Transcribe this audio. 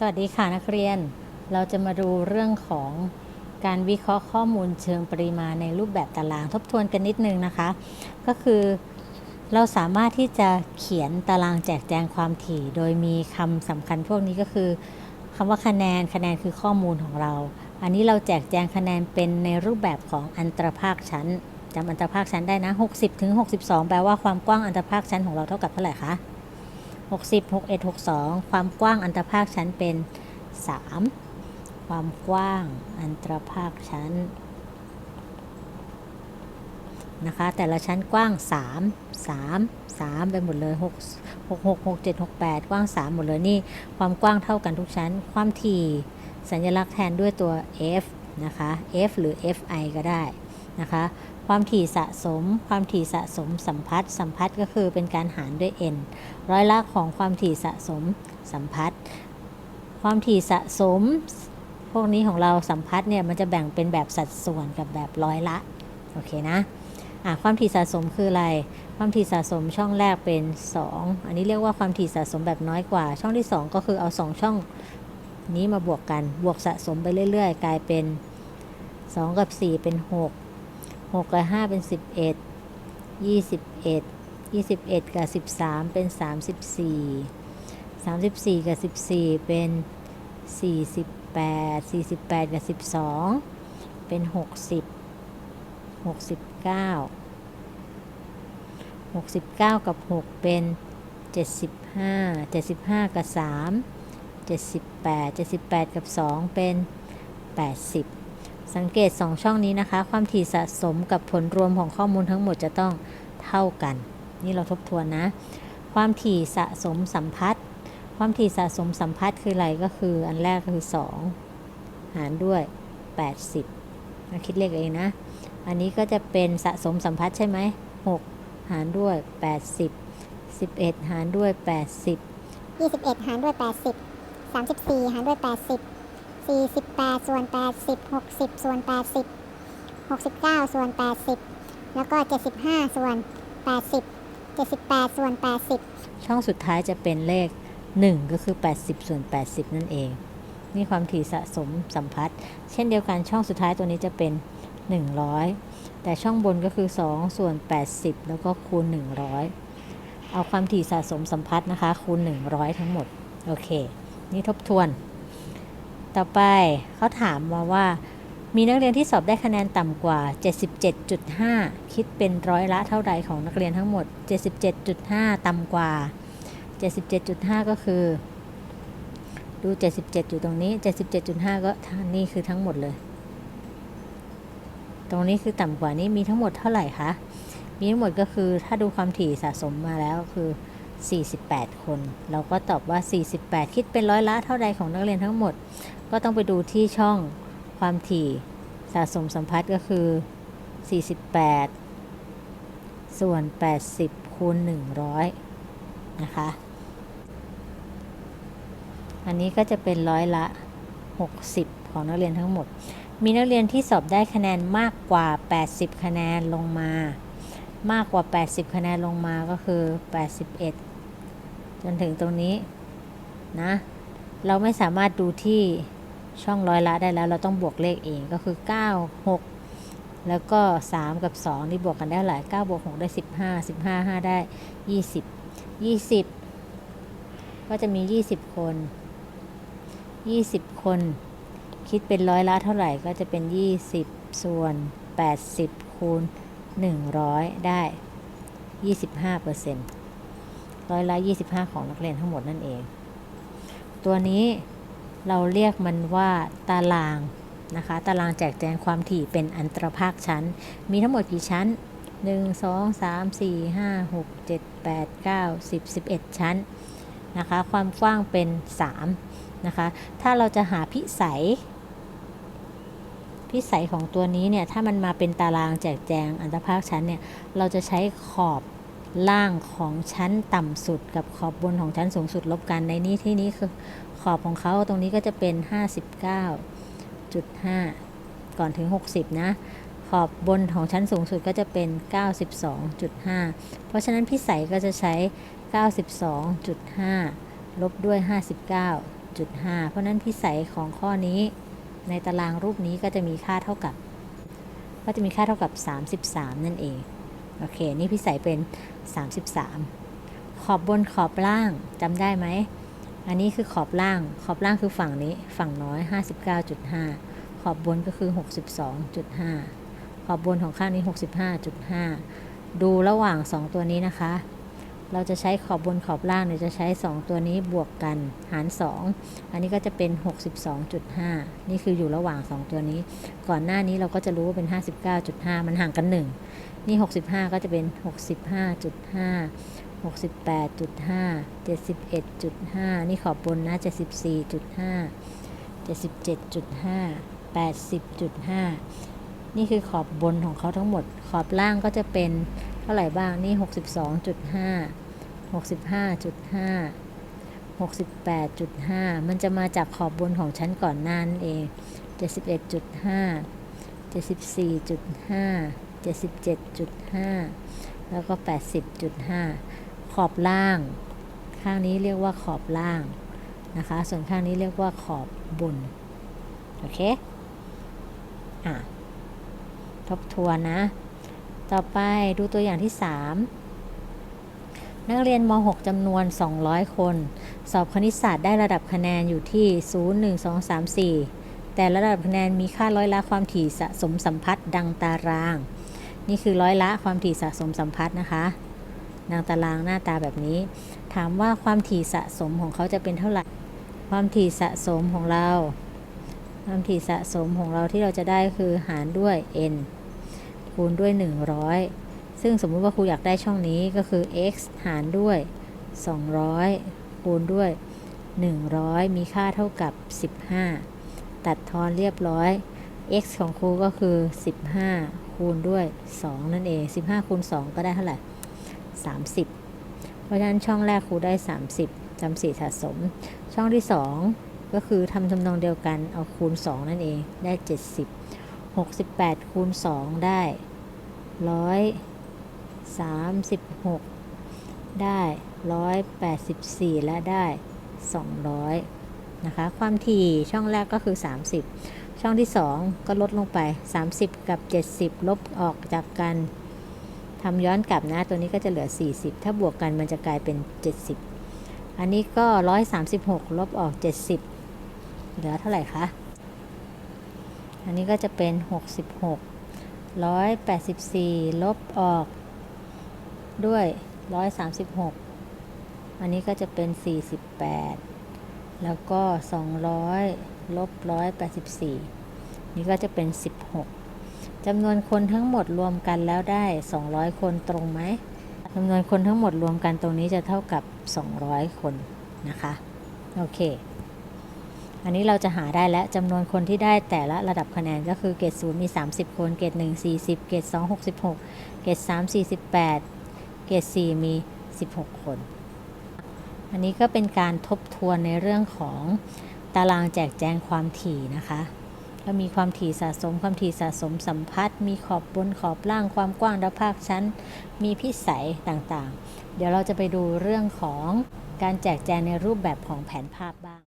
สวัสดีค่ะนักเรียน เราจะมาดูเรื่องของการวิเคราะห์ข้อมูลเชิงปริมาณในรูปแบบตารางทบทวนกันนิดนึงนะคะ ก็คือเราสามารถที่จะเขียนตารางแจกแจงความถี่ โดยมีคำสำคัญพวกนี้ก็คือคำว่าคะแนนคะแนนคือข้อมูลของเรา อันนี้เราแจกแจงคะแนนเป็นในรูปแบบของอันตรภาคชั้นจำอันตรภาคชั้นได้นะ 60ถึง62 แปลว่าความกว้างอันตรภาคชั้นของเราเท่ากับเท่าไหร่คะ 60 61 62 ความกว้างอันตรภาคชั้นเป็น 3 ความกว้างอันตรภาคชั้นนะคะแต่ละชั้นกว้าง 3 3 3 ไปหมดเลย 6 6 6 6 7 6 8 กว้าง 3 หมดเลยนี่ความกว้างเท่ากันทุกชั้น ความถี่สัญลักษณ์แทนด้วยตัว f นะคะ f หรือ fi ก็ได้ นะคะ ความถี่สะสม ความถี่สะสมสัมพัทธ์สัมพัทธ์ก็คือเป็นการหารด้วย n ร้อยละของความถี่สะสมสัมพัทธ์ความถี่สะสม พวกนี้ของเราสัมพัทธ์เนี่ยมันจะแบ่งเป็นแบบสัดส่วนกับแบบร้อยละโอเคนะะความถี่สะสมคืออะไร ความถี่สะสมช่องแรกเป็น 2 อันนี้เรียกว่าความถี่สะสมแบบน้อยกว่า ช่องที่ 2 ก็คือเอา 2 ช่องนี้มาบวกกัน บวกสะสมไปเรื่อย ๆ กลายเป็น 2 กับ 4 เป็น 6 6กับ5เป็น11 21 21กับ13เป็น34 34กับ14เป็น48 48กับ12เป็น60 69 69กับ6เป็น75 75กับ3 78 78กับ2เป็น80สั สังเกต 2 ช่องนี้นะคะ ความถี่สะสมกับผลรวมของข้อมูลทั้งหมดจะต้องเท่ากัน นี่เราทบทวนนะ ความถี่สะสมสัมพัทธ์ ความถี่สะสมสัมพัทธ์คืออะไรก็คืออันแรกคือ 2 หารด้วย 80มาคิดเลขเองนะ อันนี้ก็จะเป็นสะสมสัมพัทธ์ใช่ไหม6หารด้วย 80 11 หารด้วย 80 21 หารด้วย 80 34 หารด้วย 80 48 ส่วน 80 60 ส่วน 80 69 ส่วน 80 แล้วก็ 75 ส่วน 80 78 ส่วน 80 ช่องสุดท้ายจะเป็นเลข 1 ก็คือ 80 ส่วน 80 นั่นเอง นี่ความถี่สะสมสัมพัทธ์ เช่นเดียวกันช่องสุดท้ายตัวนี้จะเป็น 100 แต่ช่องบนก็คือ 2 ส่วน 80 แล้วก็คูณ 100 เอาความถี่สะสมสัมพัทธ์นะคะ คูณ 100 ทั้งหมด โอเค นี่ทบทวน ต่อไปเขาถามมาว่า มีนักเรียนที่สอบได้คะแนนต่ำกว่า 77.5 คิดเป็นร้อยละเท่าใดของนักเรียนทั้งหมด 77.5 ต่ำกว่า 77.5 ก็คือดู 77 อยู่ตรงนี้ 77.5 ก็นี่คือทั้งหมดเลย ตรงนี้คือต่ำกว่านี้มีทั้งหมดเท่าไหร่คะ มีทั้งหมดก็คือถ้าดูความถี่สะสมมาแล้วคือ 48 คน เราก็ตอบว่า 48 คิดเป็นร้อยละเท่าใดของนักเรียนทั้งหมด ก็ต้องไปดูที่ช่องความถี่สะสมสัมพัทธ์ก็คือ 48 ส่วน 80 คูณ 100 นะคะ อันนี้ก็จะเป็นร้อยละ 60 ของนักเรียนทั้งหมด มีนักเรียนที่สอบได้คะแนนมากกว่า 80 คะแนนลงมามากกว่า 80 คะแนนลงมาก็คือ 81 จนถึงตรงนี้นะ เราไม่สามารถดูที่ช่องร้อยละได้แล้ว เราต้องบวกเลขเองก็คือ 9 6 แล้วก็ 3 กับ 2 นี่บวกกันได้หลาย 9 บวก 6 ได้ 15 15 5 ได้ 20 20 ก็จะมี 20 คน 20 คน คิดเป็นร้อยละเท่าไหร่ก็จะเป็น 20 ส่วน 80 คูณ 100 ได้ 25เปอร์เซ็นต์ ร้อยละ 25 ของนักเรียนทั้งหมดนั่นเอง ตัวนี้เราเรียกมันว่าตารางนะคะ ตารางแจกแจงความถี่เป็นอันตรภาคชั้น มีทั้งหมดกี่ชั้น 1 2 3 4 5 6 7 8 9 10 11 ชั้นนะคะ ความกว้างเป็น 3 นะคะ ถ้าเราจะหาพิสัย พิสัยของตัวนี้เนี่ย ถ้ามันมาเป็นตารางแจกแจงอันตรภาคชั้นเนี่ย เราจะใช้ขอบ ล่างของชั้นต่ำสุดกับขอบบนของชั้นสูงสุดลบกันในนี้ที่นี้คือขอบของเขาตรงนี้ก็จะเป็น 59.5 ก่อนถึง 60 นะ ขอบบนของชั้นสูงสุดก็จะเป็น 92.5 เพราะฉะนั้นพิสัยก็จะใช้ 92.5 ลบด้วย 59.5 เพราะฉะนั้นพิสัยของข้อนี้ในตารางรูปนี้ก็จะมีค่าเท่ากับ ก็จะมีค่าเท่ากับ 33 นั่นเอง โอเค นี่พิสัยเป็น 33 ขอบบนขอบล่างจำได้ไหม อันนี้คือขอบล่าง ขอบล่างคือฝั่งนี้ ฝั่งน้อย 59.5 ขอบบนก็คือ 62.5 ขอบบนของข้างนี้ 65.5 ดูระหว่าง 2 ตัวนี้นะคะ เราจะใช้ขอบบนขอบล่างเนี่ยจะใช้ 2 ตัวนี้บวกกันหาร 2 อันนี้ก็จะเป็น 62.5 นี่คืออยู่ระหว่าง 2 ตัวนี้ ก่อนหน้านี้เราก็จะรู้ว่าเป็น 59.5 มันห่างกัน 1 นี่ 65 ก็จะเป็น 65.5 68.5 71.5 นี่ขอบบนนะ 74.5 77.5 80.5 นี่คือขอบบนของเขาทั้งหมด ขอบล่างก็จะเป็นเท่าไหร่บ้าง นี่ 62.5 65.5 68.5 มันจะมาจากขอบบนของชั้นก่อนหน้านั่นเอง 71.5 74.5 77.5 แล้วก็ 80.5 ขอบล่าง ข้างนี้เรียกว่าขอบล่างนะคะ ส่วนข้างนี้เรียกว่าขอบบน โอเค อะ ทบทวนนะ ต่อไปดูตัวอย่างที่ 3 นักเรียนม .6 จำนวน 200 คน สอบคณิตศาสตร์ได้ระดับคะแนนอยู่ที่ 0 1 2 3 4แต่ระดับคะแนนมีค่าร้อยละความถี่สะสมสัมพัทธ์ดังตาราง นี่คือร้อยละความถี่สะสมสัมพัทธ์นะคะดังตารางหน้าตาแบบนี้ ถามว่าความถี่สะสมของเขาจะเป็นเท่าไหร่ ความถี่สะสมของเรา ความถี่สะสมของเราที่เราจะได้คือหารด้วย n คูณด้วย 100 ซึ่งสมมุติว่าครูอยากได้ช่องนี้ก็คือ x หารด้วย 200 คูณด้วย 100 มีค่าเท่ากับ 15 ตัดทอนเรียบร้อย x ของครูก็คือ 15 คูณด้วย 2 นั่นเอง 15คูณ2ก็ได้เท่าไหร่ 30 เพราะฉะนั้นช่องแรกครูได้ 30จำสี่สะสม ช่องที่ 2 ก็คือทำทำนองเดียวกันเอาคูณ 2 นั่นเองได้ 70 68คูณ2ได้ 136 ได้ 184 และได้ 200 นะคะ ความถี่ช่องแรกก็คือ 30 ช่องที่ 2 ก็ลดลงไป 30 กับ 70 ลบออกจากกันทำย้อนกลับนะ ตัวนี้ก็จะเหลือ 40 ถ้าบวกกันมันจะกลายเป็น 70 อันนี้ก็ 136 ลบออก 70 เหลือเท่าไหร่คะ อันนี้ก็จะเป็น 66 184 ลบออกด้วย 136 อันนี้ก็จะเป็น 48 แล้วก็ 200 ลบ184นี่ก็จะเป็น16จำนวนคนทั้งหมดรวมกันแล้วได้200คนตรงไหมจำนวนคนทั้งหมดรวมกันตรงนี้จะเท่ากับ200คนนะคะโอเค อันนี้เราจะหาได้แล้วจำนวนคนที่ได้แต่ละระดับคะแนนก็คือเกรด0มี 30 คน เกรด1 40 เกรด2 66 เกรด3 48 เกรด4มี 16 คน อันนี้ก็เป็นการทบทวนในเรื่องของ ตารางแจกแจงความถี่นะคะก็มีความถี่สะสมความถี่สะสมสัมพัทธ์มีขอบบนขอบล่างความกว้างระภาคชั้น มีพิสัยต่างๆ เดี๋ยวเราจะไปดูเรื่องของการแจกแจงในรูปแบบของแผนภาพบ้าง